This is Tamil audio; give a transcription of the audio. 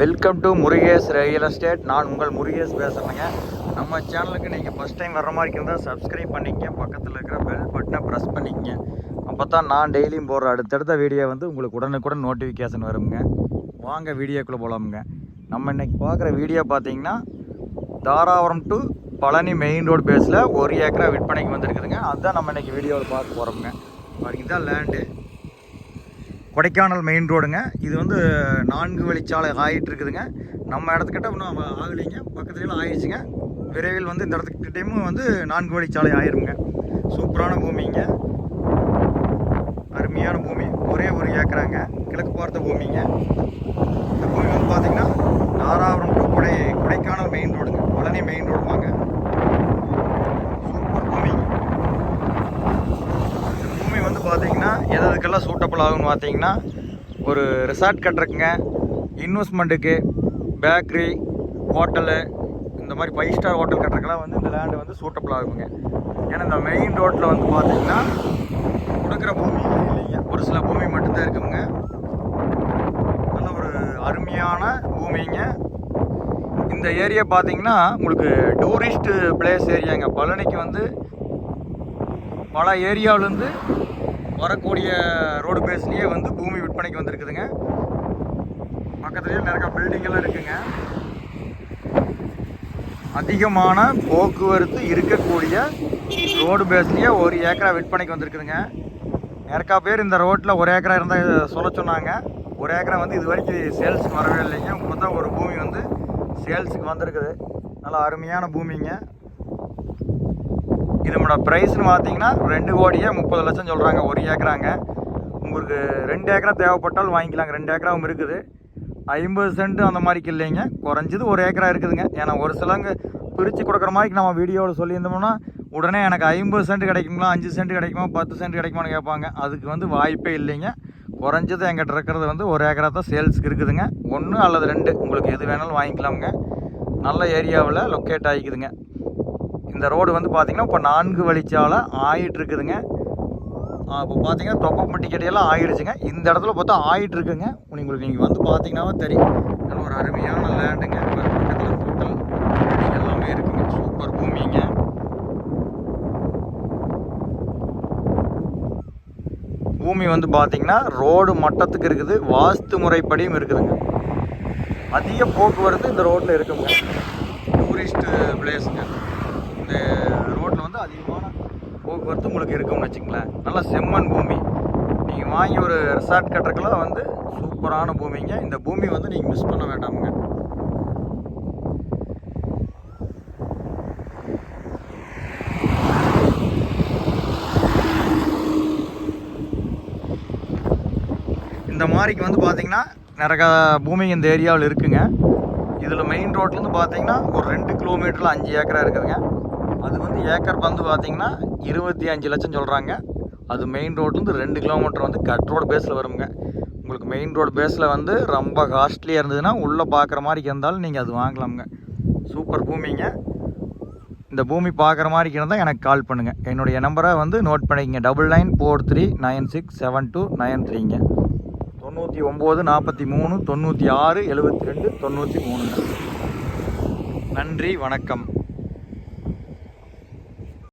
Welcome to Murugesh real estate நான் உங்கள் முருகேஷ் பேசுகிறேங்க நம்ம சேனலுக்கு நீங்கள் ஃபஸ்ட் டைம் வர மாதிரி இருந்தால் சப்ஸ்கிரைப் பண்ணிக்கங்க. பக்கத்தில் இருக்கிற பெல் பட்டனை ப்ரெஸ் பண்ணிக்கங்க. அப்போ தான் நான் டெய்லியும் போடுற அடுத்தடுத்த வீடியோ வந்து உங்களுக்கு உடனுக்குடன் நோட்டிஃபிகேஷன் வருங்க. வாங்க வீடியோக்குள்ளே போகலாமுங்க நம்ம இன்றைக்கி பார்க்குற வீடியோ பார்த்தீங்கன்னா Dharapuram to Palani main road பேஸில் ஒரு ஏக்கரா விற்பனைக்கு வந்துருக்குதுங்க. அதுதான் நம்ம இன்றைக்கி வீடியோவில் பார்க்க போகிறோமுங்க பாருங்க தான் லேண்டு கொடைக்கானல் மெயின் ரோடுங்க இது வந்து நான்கு வழிச்சாலை ஆகிட்டு இருக்குதுங்க. நம்ம இடத்துக்கிட்ட இன்னும் ஆகலைங்க. பக்கத்துலலாம் ஆயிடுச்சுங்க. விரைவில் வந்து இந்த இடத்துக்கிட்டையும் வந்து நான்கு வழிச்சாலை ஆயிருங்க சூப்பரான பூமிங்க. அருமையான பூமி. ஒரே ஒரு ஏக்கராங்க. கிழக்கு பார்த்த பூமிங்க இந்த பூமி வந்து பார்த்தீங்கன்னா தாராபுரம் டு கொடை கொடைக்கானல் மெயின் ரோடுங்க பழனி மெயின் ரோடு வாங்க சூப்பர் பூமிங்க இந்த பூமி வந்து பார்த்தீங்கன்னா எது எதுக்கெல்லாம் சூட்டபிள் ஆகும்னு பார்த்தீங்கன்னா ஒரு ரிசார்ட் கட்டுறக்குங்க இன்வெஸ்ட்மெண்ட்டுக்கு பேக்கரி ஹோட்டலு இந்த மாதிரி ஃபைவ் ஸ்டார் ஹோட்டல் கட்டுறக்கெல்லாம் வந்து இந்த லேண்டு வந்து சூட்டபுள் ஆகுங்க. ஏன்னா இந்த மெயின் ரோட்டில் வந்து பார்த்தீங்கன்னா கொடுக்குற பூமி இல்லைங்க. ஒரு சில பூமி மட்டும்தான் இருக்குங்க. நல்ல ஒரு அருமையான பூமிங்க. இந்த ஏரியா பார்த்தீங்கன்னா உங்களுக்கு டூரிஸ்ட்டு பிளேஸ் ஏரியாங்க பழனிக்கு வந்து பல ஏரியாவிலேருந்து வரக்கூடிய ரோடு பேஸ்லேயே வந்து பூமி விற்பனைக்கு வந்திருக்குதுங்க. பக்கத்துலேயே நிறைய பில்டிங்கெல்லாம் இருக்குதுங்க இருக்குங்க. அதிகமான போக்குவரத்து இருக்கக்கூடிய ரோடு பேஸ்லேயே ஒரு ஏக்கரா விற்பனைக்கு வந்திருக்குதுங்க. நிறையா பேர் இந்த ரோட்டில் ஒரு ஏக்கரா இருந்தால் சொல்ல சொன்னாங்க. ஒரு ஏக்கரா வந்து இது வரைக்கும் சேல்ஸுக்கு வரவே இல்லைங்க. இப்போ தான் ஒரு பூமி வந்து சேல்ஸுக்கு வந்திருக்குது. நல்லா அருமையான பூமிங்க. இதனோட ப்ரைஸ்னு பார்த்தீங்கன்னா ரெண்டு கோடியே முப்பது லட்சம் சொல்கிறாங்க ஒரு ஏக்கராங்க. உங்களுக்கு ரெண்டு ஏக்கரா தேவைப்பட்டால் வாங்கிக்கலாங்க. ரெண்டு ஏக்கராவும் இருக்குது. ஐம்பது சென்ட் அந்த மாதிரிக்கு இல்லைங்க. குறைஞ்சது ஒரு ஏக்கரா இருக்குதுங்க. ஏன்னா ஒரு சிலங்க பிரித்து கொடுக்குற மாதிரி நம்ம வீடியோவில் சொல்லியிருந்தோம்னா உடனே எனக்கு ஐம்பது சென்ட் கிடைக்குங்களா அஞ்சு சென்ட் கிடைக்குமா பத்து சென்ட் கிடைக்குமான்னு கேட்பாங்க. அதுக்கு வந்து வாய்ப்பே இல்லைங்க. குறைஞ்சது எங்கிட்ட இருக்கிறது வந்து ஒரு ஏக்கரா தான் சேல்ஸுக்கு இருக்குதுங்க. ஒன்று அல்லது ரெண்டு உங்களுக்கு எது வேணாலும் வாங்கிக்கலாமுங்க. நல்ல ஏரியாவில் லொக்கேட் ஆகிக்குதுங்க. இந்த ரோடு வந்து பார்த்தீங்கன்னா இப்போ நான்கு வழிச்சாலை ஆயிட்டுருக்குதுங்க. இப்போ பார்த்தீங்கன்னா தொப்பம்பட்டி கடையெல்லாம் ஆயிடுச்சுங்க இந்த இடத்துல பார்த்தா ஆயிட்டு இருக்குங்க உங்களுக்கு நீங்கள் வந்து பார்த்தீங்கன்னா தெரியும். நல்ல ஒரு அருமையான லேண்டுங்க பக்கத்தில் ஹோட்டல் எல்லாமே இருக்குங்க. சூப்பர் பூமிங்க. பூமி வந்து பார்த்தீங்கன்னா ரோடு மட்டத்துக்கு இருக்குது. வாஸ்து முறைப்படியும் இருக்குதுங்க. அதிக போக்குவரத்து இந்த ரோட்டில் இருக்குங்க. டூரிஸ்ட் பிளேஸுங்க இந்த ரோட்டில் வந்து அதிகமான போக்குவரத்து உங்களுக்கு இருக்கும்னு வச்சுங்களேன் நல்லா செம்மண் பூமி. நீங்கள் வாங்கி ஒரு ரிசார்ட் கட்டுறக்கெல்லாம் வந்து சூப்பரான பூமிங்க. இந்த பூமி வந்து நீங்கள் மிஸ் பண்ண வேண்டாமுங்க. இந்த மாதிரிக்கு வந்து பார்த்தீங்கன்னா நிறைய பூமி இந்த ஏரியாவில் இருக்குங்க. இதில் மெயின் ரோட்லேருந்து பார்த்தீங்கன்னா ஒரு ரெண்டு கிலோமீட்டரில் அஞ்சு ஏக்கரா இருக்குதுங்க. அது வந்து ஏக்கர் வந்து பார்த்தீங்கன்னா இருபத்தி அஞ்சு லட்சம் சொல்கிறாங்க அது மெயின் ரோட்லேருந்து ரெண்டு கிலோமீட்டர் வந்து கட் ரோடு பேஸில் வருங்க. உங்களுக்கு மெயின் ரோடு பேஸில் வந்து ரொம்ப காஸ்ட்லியாக இருந்ததுன்னா உள்ளே பார்க்குற மாதிரி இருந்தாலும் நீங்கள் அது வாங்கலாமுங்க. சூப்பர் பூமிங்க. இந்த பூமி பார்க்குற மாதிரி இருந்தால் எனக்கு கால் பண்ணுங்கள் என்னுடைய நம்பரை வந்து நோட் பண்ணிக்கங்க. Double nine four three nine six seven two nine த்ரீங்க தொண்ணூற்றி ஒம்பது நாற்பத்தி மூணு தொண்ணூற்றி ஆறு எழுபத்தி ரெண்டு தொண்ணூற்றி மூணுங்க நன்றி வணக்கம்.